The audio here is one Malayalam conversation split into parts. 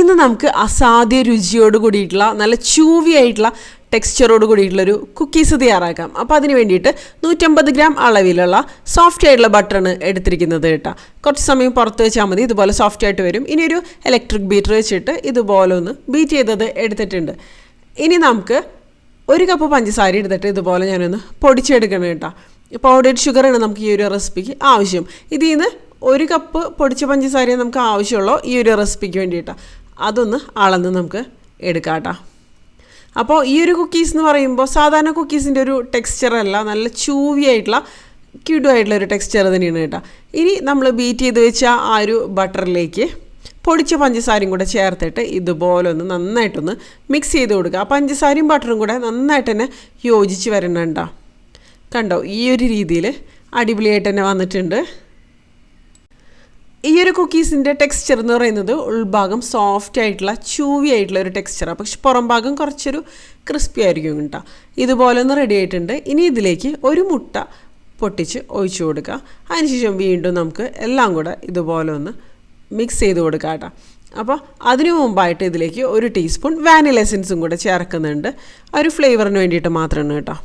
ഇന്ന് നമുക്ക് അസാധ്യ രുചിയോട് കൂടിയിട്ടുള്ള നല്ല ചൂവി ആയിട്ടുള്ള ടെക്സ്ചറോട് കൂടിയിട്ടുള്ളൊരു കുക്കീസ് തയ്യാറാക്കാം. അപ്പോൾ അതിന് വേണ്ടിയിട്ട് നൂറ്റമ്പത് ഗ്രാം അളവിലുള്ള സോഫ്റ്റ് ആയിട്ടുള്ള ബട്ടറാണ് എടുത്തിരിക്കുന്നത് കേട്ടോ. കുറച്ച് സമയം പുറത്ത് വെച്ചാൽ മതി ഇതുപോലെ സോഫ്റ്റ് ആയിട്ട് വരും. ഇനി ഒരു ഇലക്ട്രിക് ബീറ്റർ വെച്ചിട്ട് ഇതുപോലെ ഒന്ന് ബീറ്റ് ചെയ്തത് എടുത്തിട്ടുണ്ട്. ഇനി നമുക്ക് ഒരു കപ്പ് പഞ്ചസാര എടുത്തിട്ട് ഇതുപോലെ ഞാനൊന്ന് പൊടിച്ചെടുക്കണം കേട്ടോ. പൗഡേഡ് ഷുഗറാണ് നമുക്ക് ഈ ഒരു റെസിപ്പിക്ക് ആവശ്യം. ഇതിൽ നിന്ന് ഒരു കപ്പ് പൊടിച്ച പഞ്ചസാരയെ നമുക്ക് ആവശ്യമുള്ളൂ ഈ ഒരു റെസിപ്പിക്ക് വേണ്ടിയിട്ടാണ് അതൊന്ന് അളന്ന് നമുക്ക് എടുക്കാം കേട്ടോ. അപ്പോൾ ഈ ഒരു കുക്കീസ് എന്ന് പറയുമ്പോൾ സാധാരണ കുക്കീസിന്റെ ഒരു ടെക്സ്ചർ അല്ല നല്ല ചൂവി ആയിട്ടുള്ള ക്യൂഡു ആയിട്ടുള്ള ഒരു ടെക്സ്ചർ തന്നെയാണ് കേട്ടോ. ഇനി നമ്മൾ ബീറ്റ് ചെയ്ത് വെച്ച ആ ഒരു ബട്ടറിലേക്ക് പൊടിച്ച പഞ്ചസാരയും കൂടെ ചേർത്തിട്ട് ഇതുപോലെ ഒന്ന് നന്നായിട്ടൊന്ന് മിക്സ് ചെയ്ത് കൊടുക്കുക. ആ പഞ്ചസാരയും ബട്ടറും കൂടെ നന്നായിട്ട് തന്നെ യോജിച്ച് വരണുണ്ടോ കണ്ടോ ഈ ഒരു രീതിയിൽ അടിപൊളിയായിട്ട് തന്നെ വന്നിട്ടുണ്ട്. ഈ ഒരു കുക്കീസിന്റെ ടെക്സ്ചർ എന്ന് പറയുന്നത് ഉൾഭാഗം സോഫ്റ്റ് ആയിട്ടുള്ള ചൂവി ആയിട്ടുള്ള ഒരു ടെക്സ്ചറാണ് പക്ഷെ പുറം ഭാഗം കുറച്ചൊരു ക്രിസ്പി ആയിരിക്കും കേട്ടോ. ഇതുപോലെ ഒന്ന് റെഡി ആയിട്ടുണ്ട്. ഇനി ഇതിലേക്ക് ഒരു മുട്ട പൊട്ടിച്ച് ഒഴിച്ചു കൊടുക്കുക. അതിനുശേഷം വീണ്ടും നമുക്ക് എല്ലാം കൂടെ ഇതുപോലെ ഒന്ന് മിക്സ് ചെയ്ത് കൊടുക്കുക കേട്ടോ. അപ്പോൾ അതിനു മുമ്പായിട്ട് ഇതിലേക്ക് ഒരു ടീസ്പൂൺ വാനില എസൻസും കൂടെ ചേർക്കുന്നുണ്ട്. ഒരു ഫ്ലേവറിന് വേണ്ടിയിട്ട് മാത്രമാണ് കേട്ടോ.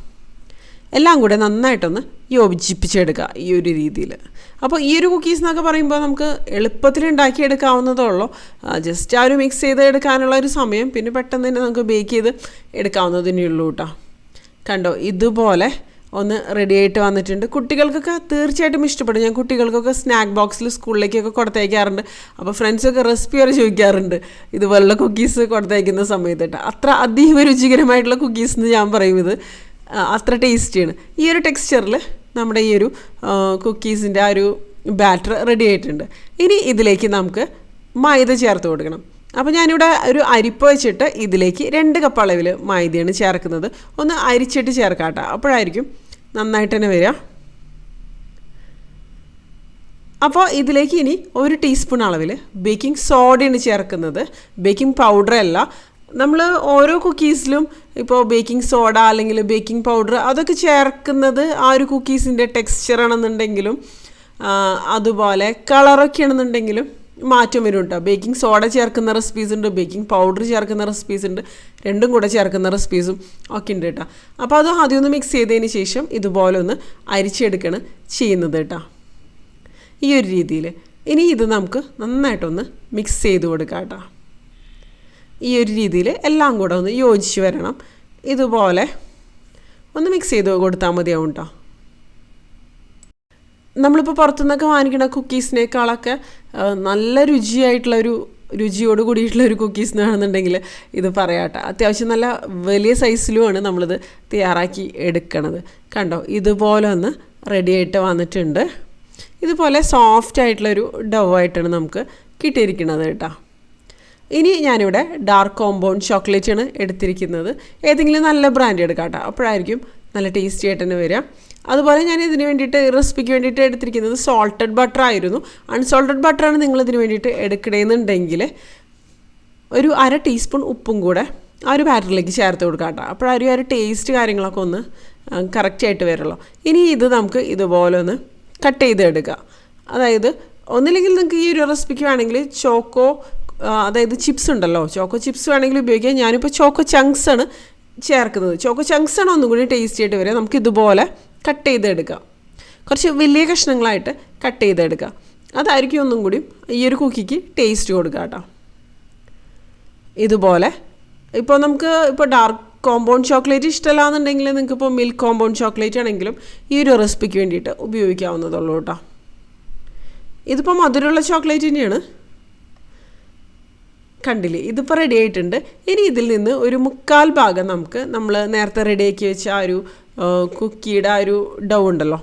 എല്ലാം കൂടെ നന്നായിട്ടൊന്ന് യോജിപ്പിച്ചെടുക്കുക ഈ ഒരു രീതിയിൽ. അപ്പോൾ ഈ ഒരു കുക്കീസ് എന്നൊക്കെ പറയുമ്പോൾ നമുക്ക് എളുപ്പത്തിൽ ഉണ്ടാക്കിയെടുക്കാവുന്നതേ ഉള്ളൂ ജസ്റ്റ് ആ ഒരു മിക്സ് ചെയ്ത് എടുക്കാനുള്ള ഒരു സമയം പിന്നെ പെട്ടെന്ന് തന്നെ നമുക്ക് ബേക്ക് ചെയ്ത് എടുക്കാവുന്നതിനേ ഉള്ളൂ കേട്ടോ കണ്ടോ? ഇതുപോലെ ഒന്ന് റെഡി ആയിട്ട് വന്നിട്ടുണ്ട്. കുട്ടികൾക്കൊക്കെ തീർച്ചയായിട്ടും ഇഷ്ടപ്പെടും. ഞാൻ കുട്ടികൾക്കൊക്കെ സ്നാക്ക് ബോക്സിൽ സ്കൂളിലേക്കൊക്കെ കൊടുത്തയക്കാറുണ്ട്. അപ്പോൾ ഫ്രണ്ട്സൊക്കെ റെസിപ്പി വരെ ചോദിക്കാറുണ്ട്. ഇതുപോലുള്ള കുക്കീസ് കൊടുത്തയക്കുന്ന സമയത്തിട്ട് അത്ര അതീവ രുചികരമായിട്ടുള്ള കുക്കീസ് എന്ന് ഞാൻ പറയും ഇത്. അത്ര ടേസ്റ്റിയാണ്. ഈ ഒരു ടെക്സ്ചറിൽ നമ്മുടെ ഈ ഒരു കുക്കീസിന്റെ ആ ഒരു ബാറ്റർ റെഡി ആയിട്ടുണ്ട്. ഇനി ഇതിലേക്ക് നമുക്ക് മൈദ ചേർത്ത് കൊടുക്കണം. അപ്പോൾ ഞാനിവിടെ ഒരു അരിപ്പ വെച്ചിട്ട് ഇതിലേക്ക് രണ്ട് കപ്പ് അളവിൽ മൈദയാണ് ചേർക്കുന്നത്. ഒന്ന് അരിച്ചിട്ട് ചേർക്കാം കേട്ടോ അപ്പോഴായിരിക്കും നന്നായിട്ട് തന്നെ വരിക. അപ്പോൾ ഇതിലേക്ക് ഇനി ഒരു ടീസ്പൂൺ അളവിൽ ബേക്കിംഗ് സോഡയാണ് ചേർക്കുന്നത്. ബേക്കിംഗ് പൗഡർ അല്ല നമ്മൾ ഓരോ കുക്കീസിലും ഇപ്പോൾ ബേക്കിംഗ് സോഡ അല്ലെങ്കിൽ ബേക്കിംഗ് പൗഡർ അതൊക്കെ ചേർക്കുന്നത് ആ ഒരു കുക്കീസിന്റെ ടെക്സ്ചർ ആണെന്നുണ്ടെങ്കിലും അതുപോലെ കളറൊക്കെ ആണെന്നുണ്ടെങ്കിലും മാറ്റം വരും കേട്ടോ ബേക്കിംഗ് സോഡ ചേർക്കുന്ന റെസിപ്പീസ് ഉണ്ട് ബേക്കിംഗ് പൗഡർ ചേർക്കുന്ന റെസിപ്പീസ് ഉണ്ട് രണ്ടും കൂടെ ചേർക്കുന്ന റെസിപ്പീസും ഒക്കെ ഉണ്ട് കേട്ടോ. അപ്പോൾ അത് ആദ്യം ഒന്ന് മിക്സ് ചെയ്തതിന് ശേഷം ഇതുപോലെ ഒന്ന് അരിച്ചെടുക്കണം ചെയ്യുന്നത് കേട്ടോ. ഈ ഒരു രീതിയിൽ ഇനി ഇത് നമുക്ക് നന്നായിട്ടൊന്ന് മിക്സ് ചെയ്ത് കൊടുക്കാം കേട്ടോ. ഈ ഒരു രീതിയിൽ എല്ലാം കൂടെ ഒന്ന് യോജിച്ച് വരണം. ഇതുപോലെ ഒന്ന് മിക്സ് ചെയ്ത് കൊടുത്താൽ മതിയാവും കേട്ടോ നമ്മളിപ്പോൾ പുറത്തുനിന്നൊക്കെ വാങ്ങിക്കുന്ന കുക്കീസിനേക്കാളൊക്കെ നല്ല രുചിയായിട്ടുള്ളൊരു രുചിയോട് കൂടിയിട്ടുള്ള ഒരു കുക്കീസ് എന്നാണെന്നുണ്ടെങ്കിൽ ഇത് പറയാട്ടെ അത്യാവശ്യം നല്ല വലിയ സൈസിലുമാണ് നമ്മളിത് തയ്യാറാക്കി എടുക്കണത്. കണ്ടോ? ഇതുപോലെ ഒന്ന് റെഡി ആയിട്ട് വന്നിട്ടുണ്ട്. ഇതുപോലെ സോഫ്റ്റ് ആയിട്ടുള്ളൊരു ഡവ് ആയിട്ടാണ് നമുക്ക് കിട്ടിയിരിക്കുന്നത് കേട്ടോ ഇനി ഞാനിവിടെ ഡാർക്ക് കോമ്പൗണ്ട് ചോക്ലേറ്റാണ് എടുത്തിരിക്കുന്നത്. ഏതെങ്കിലും നല്ല ബ്രാൻഡ് എടുക്കാം അപ്പോഴായിരിക്കും നല്ല ടേസ്റ്റി ആയിട്ട് തന്നെ വരിക. അതുപോലെ ഞാൻ ഇതിന് വേണ്ടിയിട്ട് റെസിപ്പിക്ക് വേണ്ടിയിട്ട് എടുത്തിരിക്കുന്നത് സോൾട്ടഡ് ബട്ടർ ആയിരുന്നു. അൺസോൾട്ടഡ് ബട്ടറാണ് നിങ്ങൾ ഇതിന് വേണ്ടിയിട്ട് എടുക്കണമെന്നുണ്ടെങ്കിൽ ഒരു അര ടീസ്പൂൺ ഉപ്പും കൂടെ ആ ഒരു ബാറ്ററിലേക്ക് ചേർത്ത് കൊടുക്കാം കേട്ടോ ആ ഒരു ടേസ്റ്റ് കാര്യങ്ങളൊക്കെ ഒന്ന് കറക്റ്റായിട്ട് വരുള്ളൂ. ഇനി ഇത് നമുക്ക് ഇതുപോലെ ഒന്ന് കട്ട് ചെയ്ത് എടുക്കുക അതായത് ഒന്നില്ലെങ്കിൽ നിങ്ങൾക്ക് ഈ ഒരു റെസിപ്പിക്ക് വേണമെങ്കിൽ ചോക്കോ അതായത് ചിപ്സ് ഉണ്ടല്ലോ. ചോക്കോ ചിപ്സ് വേണമെങ്കിൽ ഉപയോഗിക്കാം. ഞാനിപ്പോൾ ചോക്കോ ചങ്ക്സ് ആണ് ചേർക്കുന്നത്. ചോക്കോ ചങ്ക്സ് ആണ് ഒന്നും കൂടി ടേസ്റ്റി ആയിട്ട് വരിക. നമുക്ക് ഇതുപോലെ കട്ട് ചെയ്തെടുക്കാം. കുറച്ച് വലിയ കഷ്ണങ്ങളായിട്ട് കട്ട് ചെയ്തെടുക്കുക അതായിരിക്കും ഒന്നും കൂടി ഈ ഒരു കുക്കിക്ക് ടേസ്റ്റ് കൊടുക്കുക കേട്ടോ. ഇതുപോലെ. ഇപ്പോൾ നമുക്ക് ഇപ്പോൾ ഡാർക്ക് കോമ്പൗണ്ട് ചോക്ലേറ്റ് ഇഷ്ടമല്ലാന്നുണ്ടെങ്കിൽ നിങ്ങൾക്ക് നിങ്ങൾക്കിപ്പോൾ മിൽക്ക് കോമ്പൗണ്ട് ചോക്ലേറ്റ് ആണെങ്കിലും ഈ ഒരു റെസിപ്പിക്ക് വേണ്ടിയിട്ട് ഉപയോഗിക്കാവുന്നതുള്ളൂ കേട്ടോ. ഇതിപ്പോൾ മധുരമുള്ള ചോക്ലേറ്റ് തന്നെയാണ്. കണ്ടില്ലേ? ഇതിപ്പോൾ റെഡി ആയിട്ടുണ്ട്. ഇനി ഇതിൽ നിന്ന് ഒരു മുക്കാൽ ഭാഗം നമുക്ക് നമ്മൾ നേരത്തെ റെഡിയാക്കി വെച്ച ആ ഒരു കുക്കിയുടെ ആ ഒരു ഡൗ ഉണ്ടല്ലോ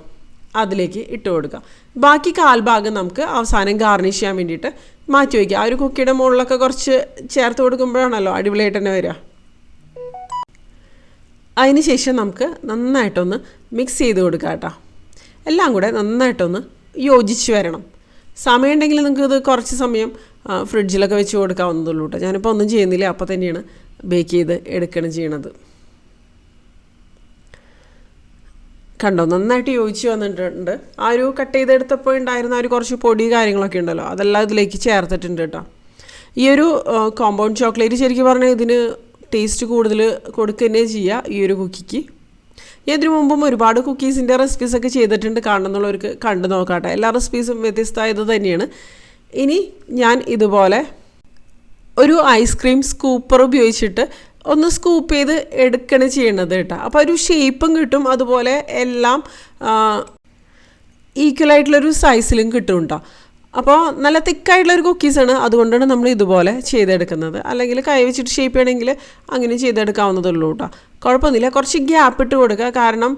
അതിലേക്ക് ഇട്ട് കൊടുക്കുക ബാക്കി കാൽഭാഗം നമുക്ക് അവസാനം ഗാർണിഷ് ചെയ്യാൻ വേണ്ടിയിട്ട് മാറ്റി വയ്ക്കുക ആ ഒരു കുക്കിയുടെ മുകളിലൊക്കെ കുറച്ച് ചേർത്ത് കൊടുക്കുമ്പോഴാണല്ലോ അടിപൊളിയായിട്ട് തന്നെ വരിക. അതിന് ശേഷം നമുക്ക് നന്നായിട്ടൊന്ന് മിക്സ് ചെയ്ത് കൊടുക്കാം കേട്ടോ. എല്ലാം കൂടെ നന്നായിട്ടൊന്ന് യോജിച്ച് വരണം. സമയം ഉണ്ടെങ്കിൽ നിങ്ങൾക്ക് ഇത് കുറച്ച് സമയം ഫ്രിഡ്ജിലൊക്കെ വെച്ച് കൊടുക്കാവുന്നതുള്ളൂ കേട്ടോ ഞാനിപ്പോൾ ഒന്നും ചെയ്യുന്നില്ല. അപ്പോൾ തന്നെയാണ് ബേക്ക് ചെയ്ത് എടുക്കണം ചെയ്യണത്. കണ്ടോ നന്നായിട്ട് യോജിച്ച് വന്നിട്ടുണ്ട്. ആ ഒരു കട്ട് ചെയ്തെടുത്തപ്പോൾ ഉണ്ടായിരുന്ന ഒരു കുറച്ച് പൊടി കാര്യങ്ങളൊക്കെ ഉണ്ടല്ലോ അതെല്ലാം ഇതിലേക്ക് ചേർത്തിട്ടുണ്ട് കേട്ടോ ഈ ഒരു കോമ്പൗണ്ട് ചോക്ലേറ്റ് ശരിക്കും പറഞ്ഞാൽ ഇതിന് ടേസ്റ്റ് കൂടുതൽ കൊടുക്കുക തന്നെ ചെയ്യുക ഈ ഒരു കുക്കിക്ക് ഞാൻ മുമ്പും ഒരുപാട് കുക്കീസിന്റെ റെസിപ്പീസൊക്കെ ചെയ്തിട്ടുണ്ട് കാണുന്നുള്ളവർക്ക് കണ്ടു നോക്കാട്ടെ. എല്ലാ റെസിപ്പീസും വ്യത്യസ്തമായത് തന്നെയാണ്. ഇനി ഞാൻ ഇതുപോലെ ഒരു ഐസ്ക്രീം സ്കൂപ്പർ ഉപയോഗിച്ചിട്ട് ഒന്ന് സ്കൂപ്പ് ചെയ്ത് എടുക്കണ ചെയ്യണത് കേട്ടോ. അപ്പോൾ ഒരു ഷേപ്പും കിട്ടും. അതുപോലെ എല്ലാം ഈക്വലായിട്ടുള്ളൊരു സൈസിലും കിട്ടും കേട്ടോ അപ്പോൾ നല്ല തിക്കായിട്ടുള്ളൊരു കുക്കീസാണ് അതുകൊണ്ടാണ് നമ്മൾ ഇതുപോലെ ചെയ്തെടുക്കുന്നത്. അല്ലെങ്കിൽ കൈ വെച്ചിട്ട് ഷേപ്പ് ചെയ്യണമെങ്കിൽ അങ്ങനെ ചെയ്തെടുക്കാവുന്നതുള്ളൂ കേട്ടോ. കുഴപ്പമൊന്നുമില്ല. കുറച്ച് ഗ്യാപ്പ് ഇട്ട് കൊടുക്കുക. കാരണം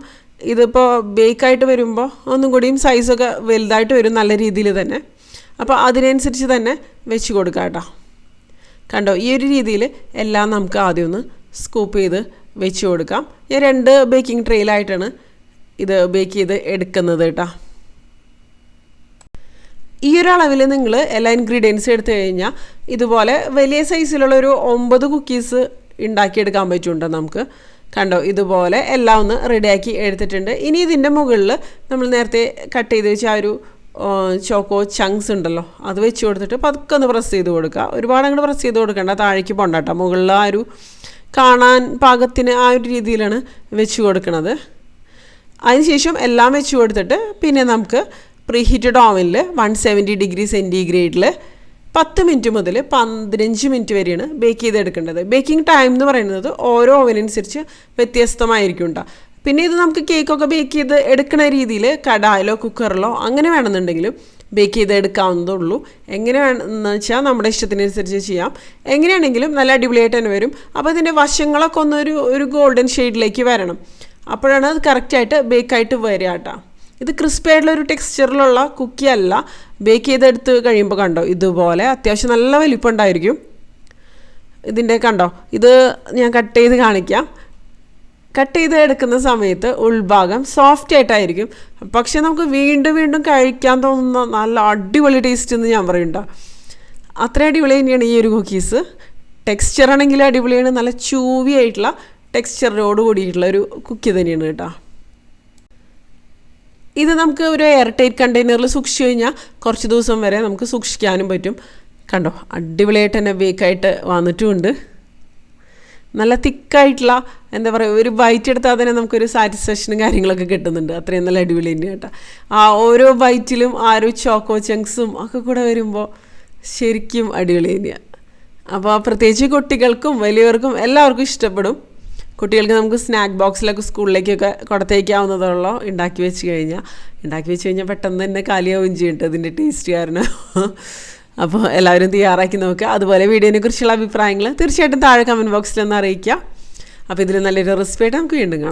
ഇതിപ്പോൾ ബേക്കായിട്ട് വരുമ്പോൾ ഒന്നും കൂടിയും സൈസൊക്കെ വലുതായിട്ട് വരും നല്ല രീതിയിൽ തന്നെ. അപ്പോൾ അതിനനുസരിച്ച് തന്നെ വെച്ച് കൊടുക്കുക കേട്ടോ. കണ്ടോ? ഈ ഒരു രീതിയിൽ എല്ലാം നമുക്ക് ആദ്യം ഒന്ന് സ്കൂപ്പ് ചെയ്ത് വെച്ച് കൊടുക്കാം. ഞാൻ രണ്ട് ബേക്കിംഗ് ട്രെയിലായിട്ടാണ് ഇത് ബേക്ക് ചെയ്ത് എടുക്കുന്നത് കേട്ടോ. ഈ ഒരു അളവിൽ നിങ്ങൾ എല്ലാ ഇൻഗ്രീഡിയൻസും എടുത്തു കഴിഞ്ഞാൽ ഇതുപോലെ വലിയ സൈസിലുള്ള ഒരു ഒമ്പത് കുക്കീസ് ഉണ്ടാക്കിയെടുക്കാൻ പറ്റുന്നുണ്ട് നമുക്ക്? കണ്ടോ ഇതുപോലെ എല്ലാം ഒന്ന് റെഡിയാക്കി എടുത്തിട്ടുണ്ട്. ഇനി ഇതിന്റെ മുകളിൽ നമ്മൾ നേരത്തെ കട്ട് ചെയ്ത് വെച്ച ആ ഒരു ചോക്കോ ചങ്സ് ഉണ്ടല്ലോ അത് വെച്ച് കൊടുത്തിട്ട് പതുക്കെ ഒന്ന് പ്രസ് ചെയ്ത് കൊടുക്കുക. ഒരുപാട് അങ്ങോട്ട് പ്രസ് ചെയ്ത് കൊടുക്കേണ്ട താഴേക്ക് പോണ്ട കേട്ടോ. മുകളിൽ ആ ഒരു കാണാൻ പാകത്തിന് ആ ഒരു രീതിയിലാണ് വെച്ച് കൊടുക്കുന്നത് അതിനുശേഷം എല്ലാം വെച്ച് കൊടുത്തിട്ട് പിന്നെ നമുക്ക് പ്രീ ഹീറ്റഡ് ഓവനിൽ വൺ സെവന്റി ഡിഗ്രി സെന്റിഗ്രേഡിൽ പത്ത് മിനിറ്റ് മുതൽ പതിനഞ്ച് മിനിറ്റ് വരെയാണ് ബേക്ക് ചെയ്തെടുക്കേണ്ടത്. ബേക്കിംഗ് ടൈം എന്ന് പറയുന്നത് ഓരോ ഓവനനുസരിച്ച് വ്യത്യസ്തമായിരിക്കും കേട്ടോ പിന്നെ ഇത് നമുക്ക് കേക്കൊക്കെ ബേക്ക് ചെയ്ത് എടുക്കുന്ന രീതിയിൽ കടായിലോ കുക്കറിലോ അങ്ങനെ വേണമെന്നുണ്ടെങ്കിലും ബേക്ക് ചെയ്ത് എടുക്കാവുന്നതേ ഉള്ളൂ എങ്ങനെ വേണമെന്ന് വെച്ചാൽ നമ്മുടെ ഇഷ്ടത്തിനനുസരിച്ച് ചെയ്യാം. എങ്ങനെയാണെങ്കിലും നല്ല അടിപൊളിയായിട്ട് തന്നെ വരും. അപ്പോൾ ഇതിന്റെ വശങ്ങളൊക്കെ ഒന്നൊരു ഒരു ഗോൾഡൻ ഷെയ്ഡിലേക്ക് വരണം. അപ്പോഴാണ് അത് കറക്റ്റായിട്ട് ബേക്കായിട്ട് വരിക കേട്ടോ ഇത് ക്രിസ്പി ആയിട്ടുള്ള ഒരു ടെക്സ്ചറിലുള്ള കുക്കി അല്ല. ബേക്ക് ചെയ്തെടുത്ത് കഴിയുമ്പോൾ കണ്ടോ ഇതുപോലെ അത്യാവശ്യം നല്ല വലിപ്പം ഉണ്ടായിരിക്കും ഇതിന്റെ കണ്ടോ ഇത് ഞാൻ കട്ട് ചെയ്ത് കാണിക്കാം. കട്ട് ചെയ്ത് എടുക്കുന്ന സമയത്ത് ഉൾഭാഗം സോഫ്റ്റ് ആയിട്ടായിരിക്കും. പക്ഷേ നമുക്ക് വീണ്ടും വീണ്ടും കഴിക്കാൻ തോന്നുന്ന നല്ല അടിപൊളി ടേസ്റ്റ് എന്ന് ഞാൻ പറയുന്നുണ്ടോ. അത്ര അടിപൊളി തന്നെയാണ് ഈ ഒരു കുക്കീസ് ടെക്സ്ചർ ആണെങ്കിൽ അടിപൊളിയാണ് നല്ല ചൂവി ആയിട്ടുള്ള ടെക്സ്ചറിനോട് കൂടിയിട്ടുള്ള ഒരു കുക്കി തന്നെയാണ് കേട്ടോ. ഇത് നമുക്ക് ഒരു എയർ ടൈറ്റ് കണ്ടെയ്നറിൽ സൂക്ഷിച്ചു കഴിഞ്ഞാൽ കുറച്ച് ദിവസം വരെ നമുക്ക് സൂക്ഷിക്കാനും പറ്റും. കണ്ടോ? അടിപൊളിയായിട്ട് തന്നെ ബേക്കായിട്ട് വന്നിട്ടുമുണ്ട്. നല്ല തിക്കായിട്ടുള്ള എന്താ പറയുക ഒരു ബൈറ്റ് എടുത്താൽ തന്നെ നമുക്കൊരു സാറ്റിസ്ഫാക്ഷനും കാര്യങ്ങളൊക്കെ കിട്ടുന്നുണ്ട്. അത്രയും നല്ല അടിപൊളി തന്നെ കേട്ടോ. ആ ഓരോ ബൈറ്റിലും ആ ഒരു ചോക്കോ ചങ്ക്സും ഒക്കെ കൂടെ വരുമ്പോൾ ശരിക്കും അടിപൊളി തന്നെയാണ് അപ്പോൾ പ്രത്യേകിച്ച് കുട്ടികൾക്കും വലിയവർക്കും എല്ലാവർക്കും ഇഷ്ടപ്പെടും. കുട്ടികൾക്ക് നമുക്ക് സ്നാക്ക് ബോക്സിലൊക്കെ സ്കൂളിലേക്കൊക്കെ കൊടുത്തേക്കാവുന്നതുള്ളൂ? ഉണ്ടാക്കി വെച്ച് കഴിഞ്ഞാൽ ഉണ്ടാക്കി വെച്ച് കഴിഞ്ഞാൽ പെട്ടെന്ന് തന്നെ കാലിയാവുകയും ചെയ്യും അതിന്റെ ടേസ്റ്റ് കാരണം. അപ്പോൾ എല്ലാവരും തയ്യാറാക്കി നോക്കുക. അതുപോലെ വീഡിയോനെ കുറിച്ചുള്ള അഭിപ്രായങ്ങൾ തീർച്ചയായിട്ടും താഴെ കമന്റ് ബോക്സിൽ ഒന്ന് അറിയിക്കുക. അപ്പോൾ ഇതിൽ നല്ലൊരു റെസിപ്പി ആയിട്ട് നമുക്ക് വീണ്ടും കാണാം.